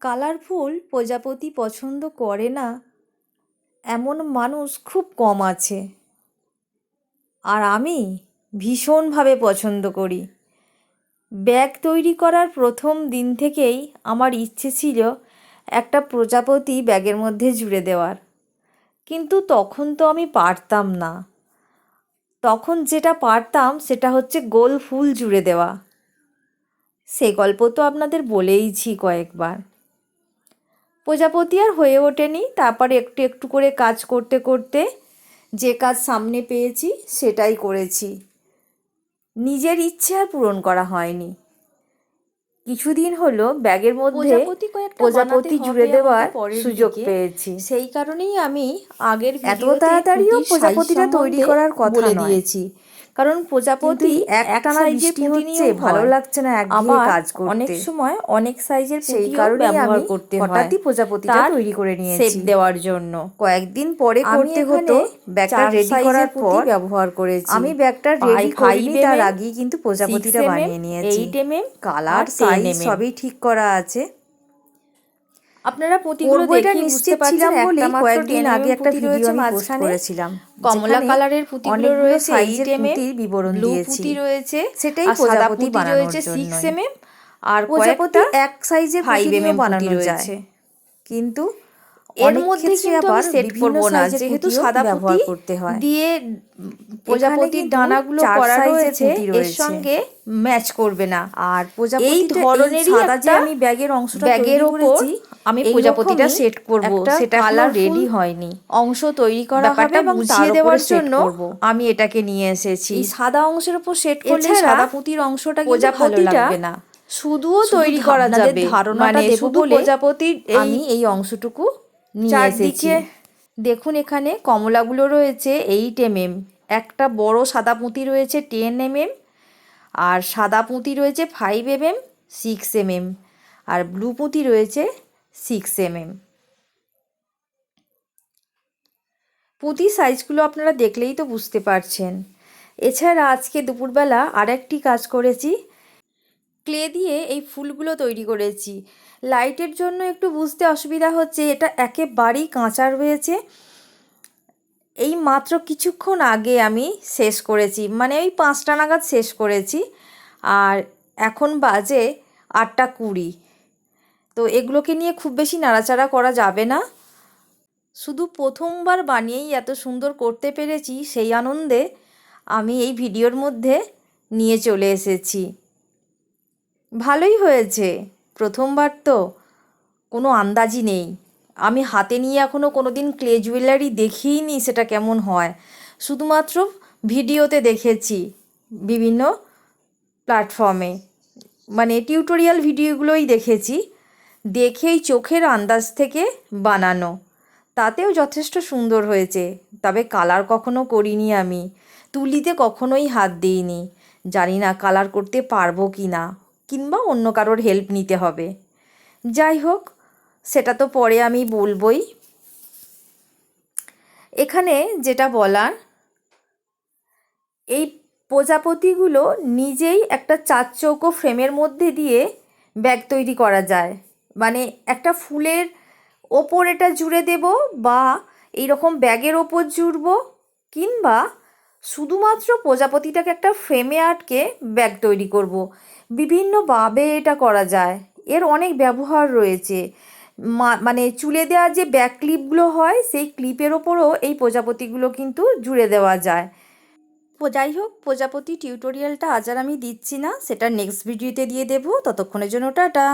Colourful প্রজাপতি পছন্দ করে না, এমন মানুষ খুব কম আছে। আর আমি ভীষণভাবে পছন্দ করি। ব্যাগ তৈরি করার প্রথম দিন থেকেই আমার ইচ্ছে ছিল একটা প্রজাপতি ব্যাগের মধ্যে জুড়ে দেওয়ার। কিন্তু তখন তো আমি পারতাম না। তখন যেটা পারতাম সেটা হচ্ছে গোল ফুল জুড়ে দেওয়া। সে গল্প তো আপনাদের বলেইছি কয়েকবার। প্রজাপতি আর হয়ে ওঠেনি। তারপরে একটু একটু করে কাজ করতে করতে যে কাজ সামনে পেয়েছি সেটাই করেছি। নিজের ইচ্ছে আর পূরণ করা হয়নি। কিছুদিন হলো ব্যাগের মধ্যে প্রজাপতি জুড়ে দেওয়ার সুযোগ পেয়েছি। সেই কারণেই আমি আগের এত তাড়াতাড়িও প্রজাপতিটা তৈরি করার কথা দিয়েছি। কারণ প্রজাপতি বৃষ্টি হচ্ছে ভালো লাগছে না একঘেয়ে কাজ করতে। অনেক সময় অনেক সাইজের সেই কারণে ব্যবহার করতে হয়। হঠাৎই প্রজাপতিটা তৈরি করে নিয়েছি। দেওয়ার জন্য। কয়েকদিন পরে করতে হতো ব্যাগটা রেডি করার পর ব্যবহার করেছি। আমি ব্যাগটা রেডি করিনি তার আগেই কিন্তু প্রজাপতিটা 6 বানিয়ে নিয়েছি। 8 mm কালার আর 10 সাইজ সবই ঠিক করা আছে। আপনারা পুঁতিগুলো দেখেই বুঝতে পারছেন একটা মাত্র কয়েকদিন আগে একটা ভিডিও আমি পোস্ট করেছিলাম কমলা কালারের পুঁতিগুলো রয়েছে সাইজের 8 বিবরণ দিয়েছি। পুঁতি রয়েছে সেটাই সাদা প্রজাপতি পুঁতি বানানোর রয়েছে 6 জন্যই। mm আর প্রজাপতি এক সাইজের 5 পুঁতি বানানো যায়। কিন্তু এর মধ্যে কিন্তু আমি সেট করব না যেহেতু সাদা ব্যবহার করতে হয়। দিয়ে প্রজাপতির ডানাগুলো করা রয়েছে এর সঙ্গে ম্যাচ করবে না। আর প্রজাপতিটা এই সাদা যে আমি ব্যাগের অংশটা ব্যাগের ওপর আমি প্রজাপতিটা সেট করব সেটা কালার রেডি হয়নি। অংশ তৈরি করা হবে এবং বুঝিয়ে দেওয়ার জন্য আমি এটাকে নিয়ে এসেছি। এই সাদা অংশের উপর সেট করলে সাদা পুঁতির অংশটা ভালো লাগবে না শুধুও শুধু তৈরি করা যাবে। ধারণাটা মানে শুধু বলে প্রজাপতির আমি এই অংশটুকু নিয়ে এসেছি। দেখুন এখানে কমলাগুলো রয়েছে এইট এমএম একটা বড় সাদা পুঁতি রয়েছে টেন এমএম আর সাদা পুঁতি রয়েছে ফাইভ এমএম সিক্স এমএম আর ব্লু পুঁতি রয়েছে সিক্স এমএম পুঁতি সাইজগুলো আপনারা দেখলেই তো বুঝতে পারছেন। এছাড়া আজকে দুপুরবেলা আরেকটি কাজ করেছি। ক্লে দিয়ে এই ফুলগুলো তৈরি করেছি। লাইটের জন্য একটু বুঝতে অসুবিধা হচ্ছে, এটা একেবারেই কাঁচা রয়েছে এই মাত্র কিছুক্ষণ আগে আমি শেষ করেছি মানে ওই পাঁচটা নাগাদ শেষ করেছি। আর এখন বাজে আটটা কুড়ি। তো এগুলোকে নিয়ে খুব বেশি নাড়াচাড়া করা যাবে না। শুধু প্রথমবার বানিয়েই এত সুন্দর করতে পেরেছি সেই আনন্দে আমি এই ভিডিওর মধ্যে নিয়ে চলে এসেছি। ভালোই হয়েছে, প্রথমবার তো কোনো আন্দাজই নেই। আমি হাতে নিয়ে এখনও কোনো দিন ক্লে জুয়েলারি দেখিইনি সেটা কেমন হয়। শুধুমাত্র ভিডিওতে দেখেছি বিভিন্ন প্ল্যাটফর্মে। মানে টিউটোরিয়াল ভিডিওগুলোই দেখেছি। দেখেই চোখের আন্দাজ থেকে বানানো। তাতেও যথেষ্ট সুন্দর হয়েছে। তবে কালার কখনো করিনি আমি। তুলিতে কখনোই হাত দিইনি। জানি না কালার করতে পারব কি না, কিংবা অন্য কারোর হেল্প নিতে হবে। যাই হোক, সেটা তো পরে আমি বলবই। এখানে যেটা বলার, এই প্রজাপতিগুলো নিজেই একটা চার চৌকো ফ্রেমের মধ্যে দিয়ে ব্যাগ তৈরি করা যায়। মানে একটা ফুলের ওপর এটা জুড়ে দেব বা এই রকম ব্যাগের ওপর জুড়ব কিংবা শুধুমাত্র প্রজাপতিটাকে একটা ফ্রেমে আটকে ব্যাগ তৈরি করব। বিভিন্নভাবে এটা করা যায়। এর অনেক ব্যবহার রয়েছে। মানে চুলে দেওয়া যে ব্যাক ক্লিপগুলো হয়, সেই ক্লিপের ওপরও এই প্রজাপতিগুলো কিন্তু জুড়ে দেওয়া যায়। যাই হোক, প্রজাপতি টিউটোরিয়ালটা আজ আর আমি দিচ্ছি না। সেটা নেক্সট ভিডিওতে দিয়ে দেবো। ততক্ষণের জন্য টাটা।